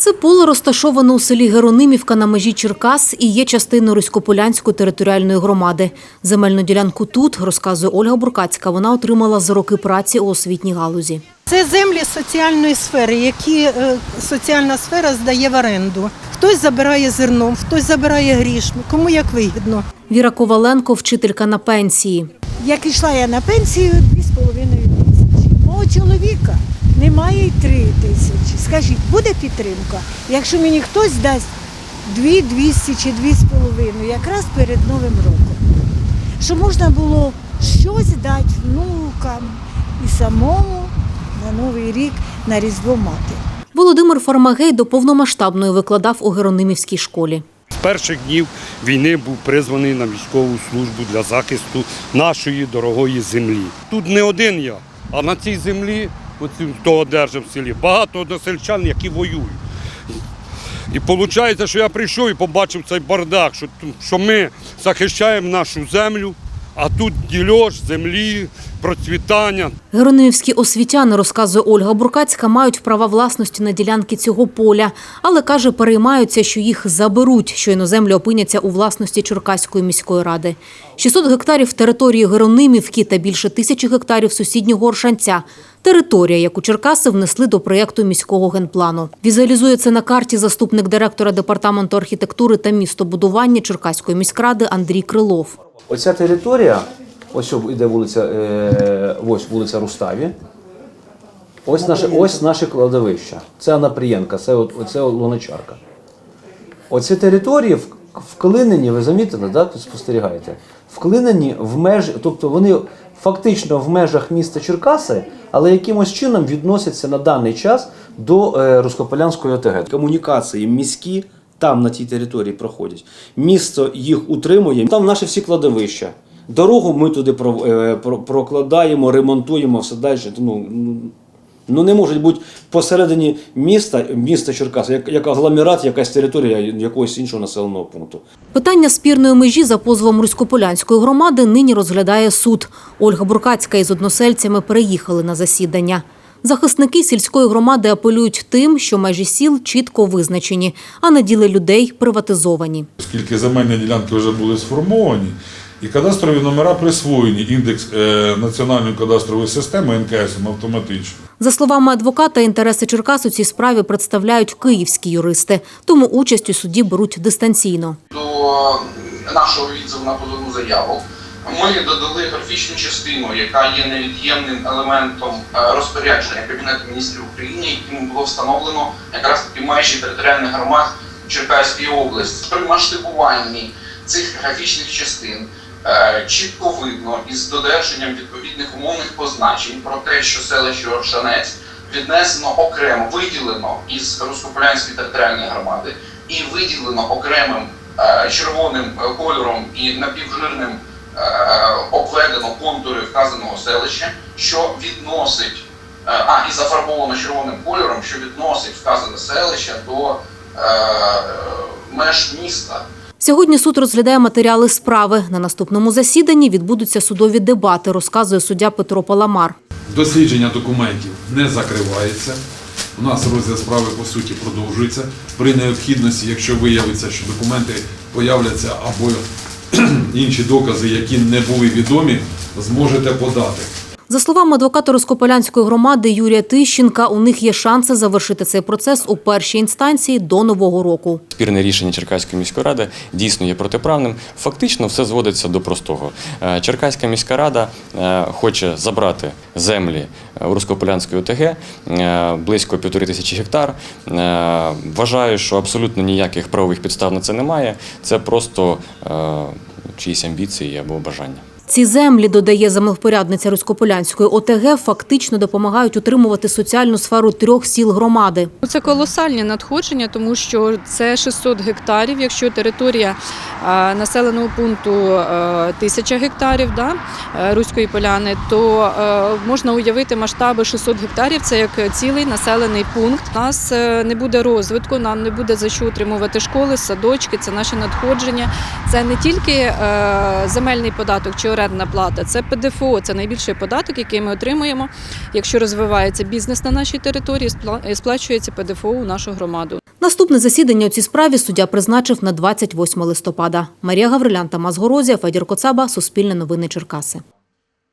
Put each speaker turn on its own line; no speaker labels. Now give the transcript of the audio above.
Це поле розташоване у селі Геронимівка на межі Черкас і є частиною Руськополянської територіальної громади. Земельну ділянку тут, розказує Ольга Буркацька, вона отримала за роки праці у освітній галузі.
Це землі соціальної сфери, які е, соціальна сфера здає в оренду. Хтось забирає зерном, хтось забирає грішми, кому як вигідно.
Віра Коваленко – вчителька на пенсії.
Як йшла я на пенсію, 2,5 тисячі. Мого чоловіка немає й 3 тисячі. Скажіть, буде підтримка? Якщо мені хтось дасть 2 200 чи 2,5, якраз перед Новим роком. Щоб можна було щось дати внукам і самому на Новий рік на Різдво мати.
Володимир Фармагей до повномасштабної викладав у Геронимівській школі.
З перших днів війни був призваний на військову службу для захисту нашої дорогої землі. Тут не один я, а на цій землі, хто одержав в селі, багато односельчан, які воюють. І виходить, що я прийшов і побачив цей бардак, що, що ми захищаємо нашу землю, а тут дільош землі, процвітання.
Геронимівські освітяни, розказує Ольга Буркацька, мають права власності на ділянки цього поля, але каже, переймаються, що їх заберуть, що іноземлі опиняться у власності Черкаської міської ради. 600 гектарів території Геронимівки та більше тисячі гектарів сусіднього Оршанця. Територія, яку Черкаси внесли до проєкту міського генплану. Візуалізує це на карті заступник директора департаменту архітектури та містобудування Черкаської міськради Андрій Крилов.
Оця територія, ось іде вулиця, е, ось вулиця Руставі. Ось наше, ось наше кладовище. Це Анапрієнка, це от, оце Луначарка. Оці території вклинені, ви замітили, да, тут спостерігаєте? Вклинені в межі, тобто вони фактично в межах міста Черкаси, але якимось чином відносяться на даний час до е, Рускополянської ОТГ. Комунікації міські там на тій території проходять. Місто їх утримує. Там наші всі кладовища. Дорогу ми туди про- е, про- прокладаємо, ремонтуємо все далі. Ну, ну, Ну не може бути посередині міста, міста Черкаса, як, як агломерат, якась територія якогось іншого населеного пункту.
Питання спірної межі за позовом Руськополянської громади нині розглядає суд. Ольга Буркацька із односельцями переїхали на засідання. Захисники сільської громади апелюють тим, що межі сіл чітко визначені, а наділи людей приватизовані.
Оскільки земельні ділянки вже були сформовані, і кадастрові номера присвоєні індекс е, національної кадастрової системи НКС автоматично.
За словами адвоката, інтереси Черкас у цій справі представляють київські юристи, тому участь у суді беруть дистанційно.
до нашого відзиву на позовну заяву. Ми додали графічну частину, яка є невід'ємним елементом е, розпорядження Кабінету міністрів України, яким було встановлено якраз таки межі територіальних громад Черкаської області. При масштабуванні цих графічних частин чітко видно із додержанням відповідних умовних позначень про те, що селище Оршанець віднесено окремо, виділено із Рускополянської територіальної громади і виділено окремим е, червоним е, кольором і напівжирним е, обведено контури вказаного селища, що відносить, е, а і зафарбовано червоним кольором, що відносить вказане селище до е, меж міста.
Сьогодні суд розглядає матеріали справи. На наступному засіданні відбудуться судові дебати, розказує суддя Петро Паламар.
Дослідження документів не закривається. У нас розгляд справи по суті продовжується. При необхідності, якщо виявиться, що документи появляться або інші докази, які не були відомі, зможете подати.
За словами адвоката Роскополянської громади Юрія Тищенка, у них є шанси завершити цей процес у першій інстанції до нового року.
Спірне рішення Черкаської міської ради дійсно є протиправним. Фактично все зводиться до простого. Е, Черкаська міська рада е, хоче забрати землі е, у Руськополянської ОТГ близько півтори тисячі гектар. Вважаю, що абсолютно ніяких правових підстав на це немає. Це просто чиїсь амбіції або бажання.
Ці землі, додає землевпорядниця Руськополянської ОТГ, фактично допомагають утримувати соціальну сферу трьох сіл громади.
Ну, Це колосальні надходження, тому що це 600 гектарів. Якщо територія населеного пункту е, 1000 гектарів да, е, Руської поляни, то е, можна уявити масштаби 600 гектарів. Це як цілий населений пункт. У нас е, не буде розвитку, нам не буде за що утримувати школи, садочки. Це наші надходження. Це не тільки земельний податок чи орендна плата, це ПДФО. Це найбільший податок, який ми отримуємо. Якщо розвивається бізнес на нашій території, сплачується ПДФО у нашу громаду.
Наступне засідання у цій справі суддя призначив на 28 листопада. Марія Гаврилян, Тамас Горозія, Федір Коцаба, Суспільне новини Черкаси.